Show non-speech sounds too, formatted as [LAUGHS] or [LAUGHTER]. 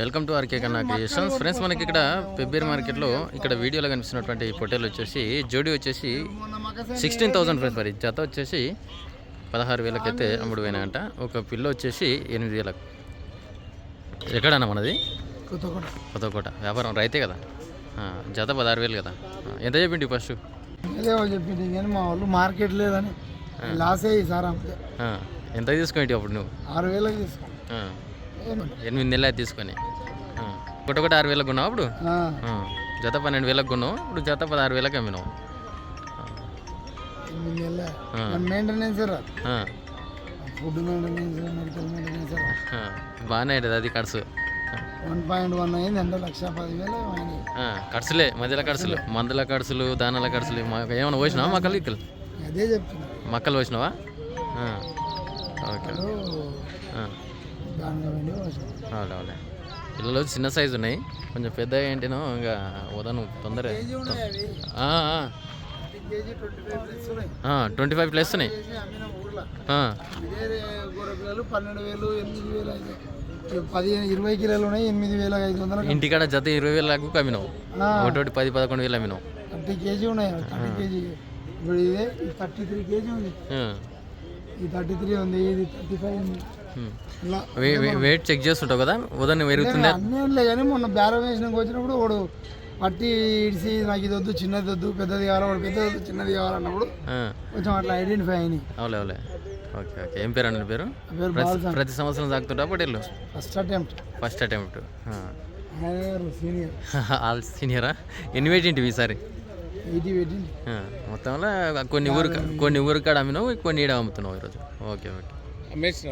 Welcome to R K Kanna creations. Friends మనకి ఇక్కడ పెబ్బేరు మార్కెట్లో ఇక్కడ వీడియోలో కనిపిస్తున్నటువంటి ఈ పొట్టేలు వచ్చేసి జోడీ వచ్చేసి సిక్స్టీన్ థౌసండ్ ఫ్రెండ్స్ మరి. జత వచ్చేసి పదహారు వేలకైతే అమ్ముడు పోయినాయంట ఒక పిల్ల వచ్చేసి ఎనిమిది వేలకు. ఎక్కడన్నా మనది? కొత్తకోట. వ్యాపారం రైతే కదా? జత పదహారు వేలు కదా? ఎంత చెప్పిండి ఫస్ట్? చెప్పింది కానీ మా వాళ్ళు మార్కెట్ లేదని లాస్ సార్ ఎంత తీసుకుంటే అప్పుడు నువ్వు? ఆరు వేలకు తీసుకో ఎనిమిది నెలలు అయితే తీసుకొని. ఆ, ఒకటి ఒకటి ఆరు వేలకు కొన్నావు అప్పుడు? జత పన్నెండు వేలకు కొన్నావు. ఇప్పుడు జత పదహారు వేలకు అమ్మినావు. Maintenance food maintenance medical maintenance బాగానే అవుతుంది అది ఖర్చు. వన్ పాయింట్ వన్ అయింది అంటే లక్ష పదివేలు అయినాయి. ఆ, ఖర్చులే మధ్యలో ఖర్చులు మందుల ఖర్చులు దానాల ఖర్చులు ఏమైనా పోసినావా మక్కలు ఇక్కలు అదే చెప్తున్నా. మక్కలు పోసినావా? ఓకే. పిల్లలు చిన్న సైజు ఉన్నాయి. కొంచెం పెద్ద ఏంటినో ఇంకా వదను తొందర ట్వంటీ ఫైవ్ ప్లస్ ఉన్నాయి. పన్నెండు వేలు ఎనిమిది వేలు అయితే పదిహేను ఇరవై కిలోలు ఉన్నాయి ఎనిమిది వేల ఐదు వందలు ఇంటికాడ జత ఇరవై వేలకు అమ్మినావు ఒకటి పది పదకొండు వేలు అమ్మినావు. థర్టీ కేజీ ఉన్నాయి థర్టీ కేజీ. ఇప్పుడు ఇదే థర్టీ త్రీ కేజీ ఉంది. ఈ థర్టీ త్రీ ఉంది ఇది థర్టీ ఫైవ్ ఉంది. వెయిట్ చెక్ చేస్తుంటావు కదా? ఉదయం పెరుగుతుందా అన్నీ ఉన్నాయి కానీ మొన్న బేరం వేసినాక వచ్చినప్పుడు వాడు పట్టి ఇడిసి నాకు ఇది వద్దు చిన్నది వద్దు పెద్దది కావాలి? వాడు పెద్దది వద్దు చిన్నది కావాలన్నప్పుడు కొంచెం అట్లా ఐడెంటిఫై అయినాయి. అవులే అవులే ఓకే ఓకే. ఏం పేరు అండి పేరు? ప్రతి సంవత్సరం పటేళ్ళు first attempt first attempt senior. [LAUGHS] All సీనియరా? ఎన్ని పెట్టింటివి ఈసారి? మొత్తంలో కొన్ని ఊరు కొన్ని ఊరు కాడ అమ్మినావు కొన్ని ఈడ అమ్ముతున్నావు ఈరోజు. Okay okay. ম্যাচ না